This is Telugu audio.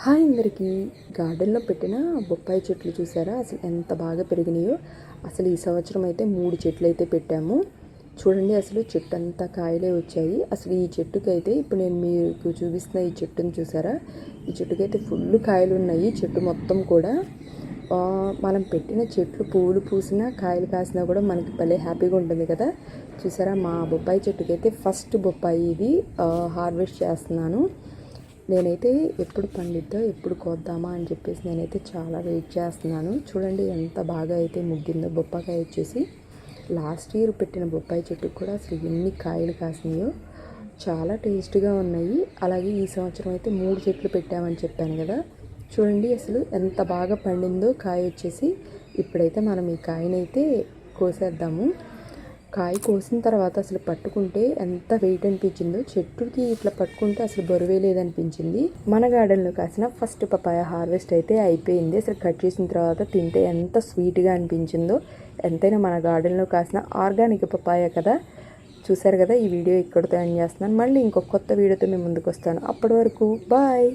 హాయ్ అందరికీ. గార్డెన్లో పెట్టిన బొప్పాయి చెట్లు చూసారా? అసలు ఎంత బాగా పెరిగినాయో. అసలు ఈ సంవత్సరం అయితే మూడు చెట్లు అయితే పెట్టాము. చూడండి అసలు చెట్టు అంతా కాయలే వచ్చాయి. అసలు ఈ చెట్టుకి అయితే ఇప్పుడు నేను మీకు చూపిస్తున్న ఈ చెట్టుని చూసారా? ఈ చెట్టుకి అయితే ఫుల్ కాయలు ఉన్నాయి చెట్టు మొత్తం కూడా. మనం పెట్టిన చెట్లు పువ్వులు పూసినా కాయలు కాసినా కూడా మనకి భలే హ్యాపీగా ఉంటుంది కదా. చూసారా? మా బొప్పాయి చెట్టుకి అయితే ఫస్ట్ బొప్పాయి ఇది. హార్వెస్ట్ చేస్తున్నాను. నేనైతే ఎప్పుడు పండిద్దో ఎప్పుడు కోద్దామా అని చెప్పేసి నేనైతే చాలా వెయిట్ చేస్తున్నాను. చూడండి ఎంత బాగా అయితే ముగ్గిందో బొప్పకాయ వచ్చేసి. లాస్ట్ ఇయర్ పెట్టిన బొప్పాయి చెట్టుకు కూడా అసలు ఎన్ని కాయలు కాసినాయో. చాలా టేస్ట్గా ఉన్నాయి. అలాగే ఈ సంవత్సరం అయితే మూడు చెట్లు పెట్టామని చెప్పాను కదా. చూడండి అసలు ఎంత బాగా పండిందో కాయ వచ్చేసి. ఇప్పుడైతే మనం ఈ కాయనైతే కోసేద్దాము. కాయ కోసిన తర్వాత అసలు పట్టుకుంటే ఎంత వెయిట్ అనిపించిందో చెట్టుకి ఇట్లా పట్టుకుంటే అసలు బరువే లేదనిపించింది. మన గార్డెన్లో కాసిన ఫస్ట్ పపాయ హార్వెస్ట్ అయితే అయిపోయింది. అసలు కట్ చేసిన తర్వాత తింటే ఎంత స్వీట్గా అనిపించిందో ఎంతైనా మన గార్డెన్లో కాసిన ఆర్గానిక్ పపాయ కదా. చూసారు కదా ఈ వీడియో ఇక్కడితో ఎండ్ చేస్తున్నాను. మళ్ళీ ఇంకొక కొత్త వీడియోతో మేము ముందుకు వస్తాను. అప్పటి వరకు బాయ్